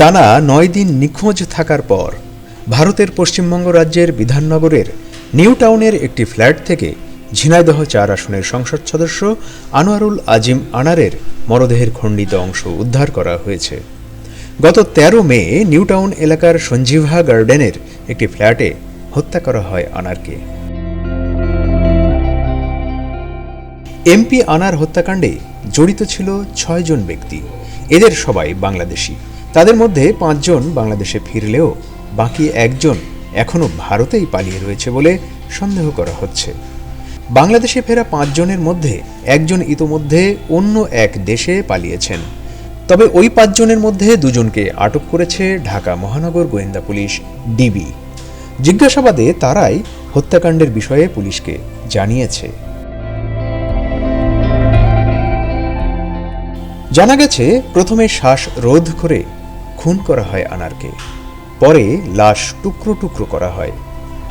টানা নয় দিন নিখোঁজ থাকার পর ভারতের পশ্চিমবঙ্গ রাজ্যের বিধাননগরের নিউ টাউনের একটি ফ্ল্যাট থেকে ঝিনাইদহ চার আসনের সংসদ সদস্য আনোয়ারুল আজিম আনারের মরদেহের খণ্ডিত অংশ উদ্ধার করা হয়েছে। গত তেরো মে নিউ টাউন এলাকার সঞ্জীভা গার্ডেনের একটি ফ্ল্যাটে হত্যা করা হয় আনারকে। এমপি আনার হত্যাকাণ্ডে জড়িত ছিল ছয়জন ব্যক্তি। এদের সবাই বাংলাদেশি। তাদের মধ্যে পাঁচজন বাংলাদেশে ফিরলেও বাকি একজন এখনও ভারতেই পালিয়ে রয়েছে বলে সন্দেহ করা হচ্ছে। বাংলাদেশে ফেরা পাঁচজনের মধ্যে একজন ইতোমধ্যে অন্য এক দেশে পালিয়েছেন। তবে ওই পাঁচজনের মধ্যে দুজনকে আটক করেছে ঢাকা মহানগর গোয়েন্দা পুলিশ, ডিবি। জিজ্ঞাসাবাদে তারাই হত্যাকাণ্ডের বিষয়ে পুলিশকে জানিয়েছে। জানা গেছে, প্রথমে শ্বাস রোধ করে খুন করা হয় আনারকে। পরে লাশ টুকরো টুকরো করা হয়।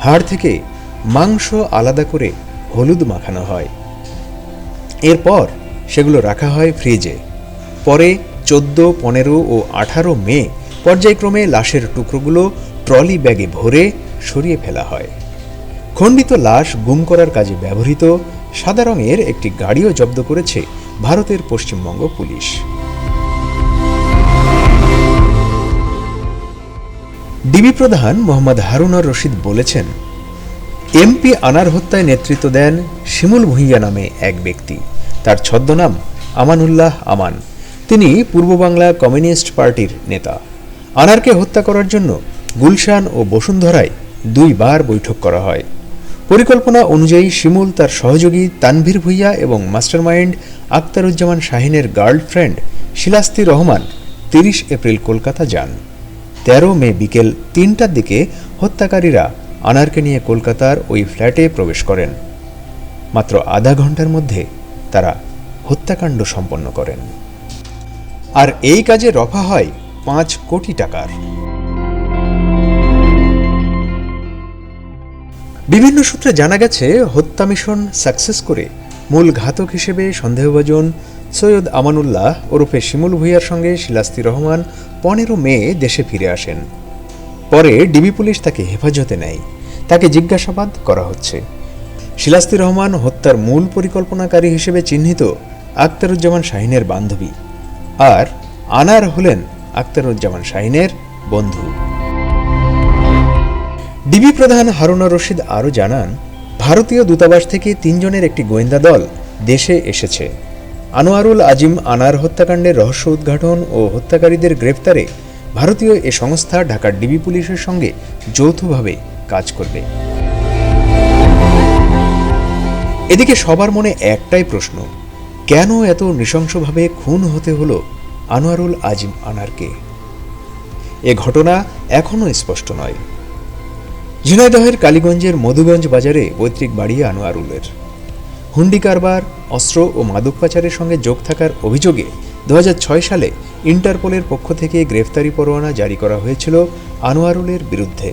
হাড় থেকে মাংস আলাদা করে হলুদ মাখানো হয়। এরপর সেগুলো রাখা হয় ফ্রিজে। পরে চোদ্দ, পনেরো ও আঠারো মে পর্যায়ক্রমে লাশের টুকরোগুলো ট্রলি ব্যাগে ভরে সরিয়ে ফেলা হয়। খণ্ডিত লাশ গুম করার কাজে ব্যবহৃত সাদা রঙের একটি গাড়িও জব্দ করেছে ভারতের পশ্চিমবঙ্গ পুলিশ। ডিবি প্রধান মোহাম্মদ হারুনার রশিদ বলেছেন, এমপি আনার হত্যায় নেতৃত্ব দেন শিমুল ভূঁইয়া নামে এক ব্যক্তি। তার ছদ্মনাম আমানুল্লাহ আমান। তিনি পূর্ব বাংলা কমিউনিস্ট পার্টির নেতা। আনারকে হত্যা করার জন্য গুলশান ও বসুন্ধরায় দুইবার বৈঠক করা হয়। পরিকল্পনা অনুযায়ী শিমুল তার সহযোগী তানভীর ভুইয়া এবং মাস্টারমাইন্ড আক্তারুজ্জামান শাহিনের গার্লফ্রেন্ড শিলাস্তি রহমান তিরিশ এপ্রিল কলকাতা যান। তেরো মে বিকেল তিনটার দিকে হত্যাকারীরা আনারকে নিয়ে কলকাতার ওই ফ্ল্যাটে প্রবেশ করেন। মাত্র আধা ঘণ্টার মধ্যে তারা হত্যাকাণ্ড সম্পন্ন করেন। আর এই কাজে রফা হয় পাঁচ কোটি টাকার। বিভিন্ন সূত্রে জানা গেছে, হত্যা মিশন সাকসেস করে মূল ঘাতক হিসেবে সন্দেহভাজন সৈয়দ আমানুল্লাহ ওরফে শিমুল ভুইয়ার সঙ্গে শিলাস্তি রহমান পনেরো মে দেশে ফিরে আসেন। পরে ডিবি পুলিশ তাকে হেফাজতে নেয়। তাকে জিজ্ঞাসাবাদ করা হচ্ছে। শিলাস্তি রহমান হত্যার মূল পরিকল্পনাকারী হিসেবে চিহ্নিত আক্তারুজ্জামান শাহিনের বান্ধবী। আর আনার হলেন আক্তারুজ্জামান শাহিনের বন্ধু। ডিবি প্রধান হারুনা রশিদ আরও জানান, ভারতীয় দূতাবাস থেকে তিনজনের একটি গোয়েন্দা দল দেশে এসেছে। আনোয়ারুল আজিম আনার হত্যাকাণ্ডের রহস্য উদ্ঘাটন ও হত্যাকারীদের গ্রেপ্তারে ভারতীয় এ সংস্থা ঢাকার ডিবি পুলিশের সঙ্গে যৌথভাবে কাজ করবে। এদিকে সবার মনে একটাই প্রশ্ন, কেন এত নৃশংসভাবে খুন হতে হলো আনোয়ারুল আজিম আনারকে? এ ঘটনা এখনও স্পষ্ট নয়। ঝিনাইদহের কালীগঞ্জের মধুগঞ্জ বাজারে পৈতৃক বাড়ি আনোয়ারুলের। হুন্ডি কারবার, অস্ত্র ও মাদক পাচারের সঙ্গে যোগ থাকার অভিযোগে দু হাজার ছয় সালে ইন্টারপোলের পক্ষ থেকে গ্রেফতারি পরোয়ানা জারি করা হয়েছিল আনোয়ারুলের বিরুদ্ধে।